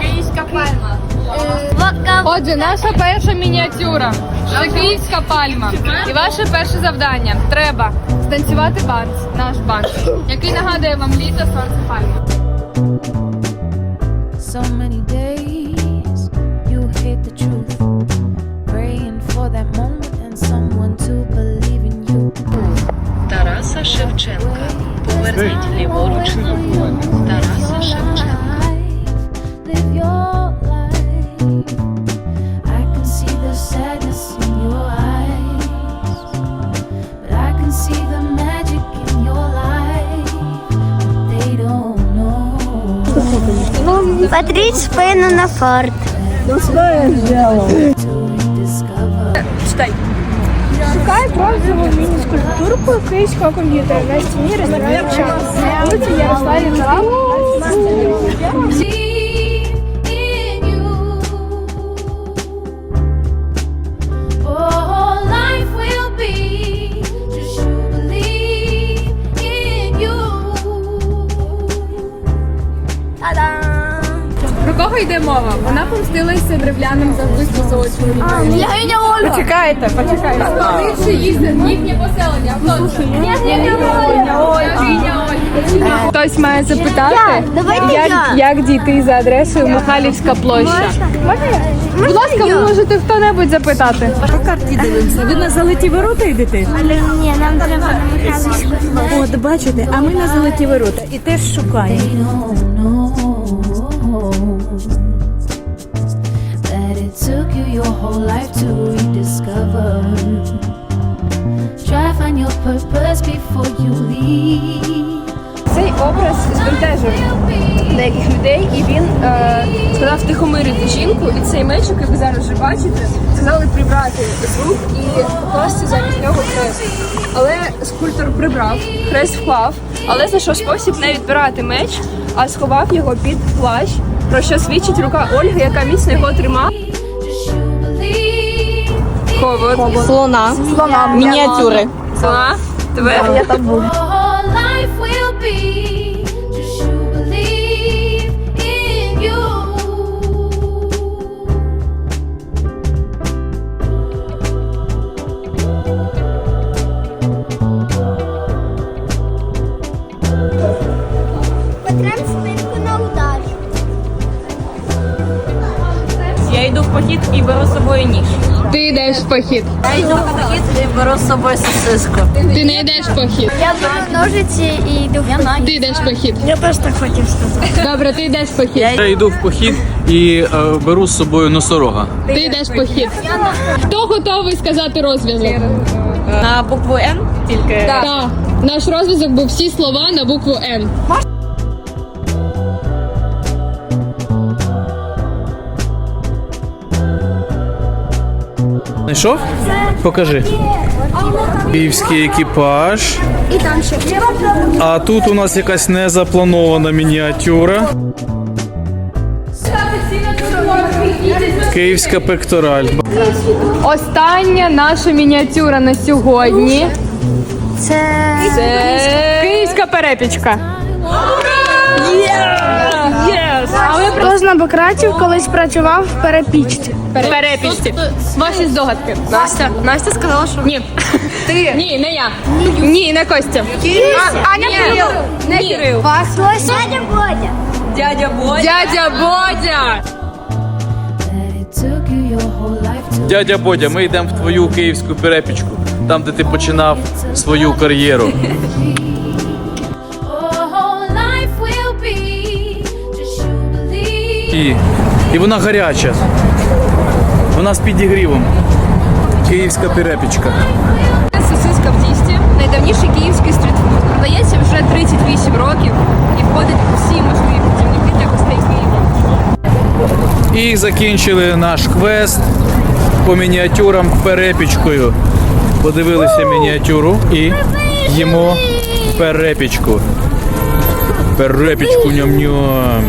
Київська пальма. Отже, наша перша мініатюра. Це київська пальма. І ваше перше завдання треба станцювати банс, наш банс, який нагадує вам літо сонце пальма. So many days you hate the truth, praying for that moment and someone to believe in you. Тараса Шевченка. Поверніть ліворуч на Тараса Шевченка. Потріть спину на форт. To Читай. Шукай бронзову міні-скульптурку київського комп'ютера на стіні розробляв час. Вулиця Ярославі Believe йде мова? Вона помстилася древлянам за вбивство золочів. Почекайте, почекайте. Більше їздить їхнє поселення. Хтось має запитати, як, як дійти за адресою Михайлівська площа. Будь ласка, ви можете хто-небудь запитати. Ви на золоті ворота йдете? Ні, нам треба на Михайлівську. От бачите, а ми на золоті ворота і теж шукаємо. Whole life to rediscover. Try find your purpose before you leave. Цей образ збентежив деяких людей, і він е, сказав втихомирити жінку, і цей меч, який ви зараз вже бачите, сказали прибрати звук і покласти замість нього хрест. Але скульптор прибрав, хрест вклав, але знайшов спосіб не відбирати меч, а сховав його під плащ, про що свідчить рука Ольги, яка міцно його тримала. You Слона. Слона. Мініатюри. Слона. Тебе? Я там will похід і беру з собою ніж. Ти йдеш в похід. Я йду в похід і беру з собою сосиску. Ти не йдеш в похід. Я беру ножиці і йду в Ти йдеш в похід. Я теж так хотів сказати. Добре, ти йдеш в похід. Я йду в похід і е, беру з собою носорога. Ти йдеш в похід. Хто готовий сказати розв'язок? На букву Н тільки. Так. Наш розв'язок був всі слова на букву Н. Знайшов? Покажи. Київський екіпаж. І там ще. А тут у нас якась незапланована мініатюра. Київська пектораль. Остання наша мініатюра на сьогодні. Це Це київська перепічка. Хто з набократів колись працював в перепічці. Перепічці. Ваші здогадки. Настя. Настя сказала, що ні. Ти. Ні, не я. Ні, не Костя. А, Аня Кирил. Не Кирил. Дядя Бодя. Дядя Бодя. Дядя Бодя. Дядя Бодя, ми йдемо в твою київську перепічку, там, де ти починав свою кар'єру. Believe. І, вона гаряча. Вона з підігрівом. Київська перепічка. Сосиска в тісті. Найдавніший київський стрітфуд. Продається вже 38 років і входить у всі можливі путівники для гостей Києва. І закінчили наш квест по мініатюрам перепічкою. Подивилися мініатюру і їмо перепічку. Перепічку ням-ням.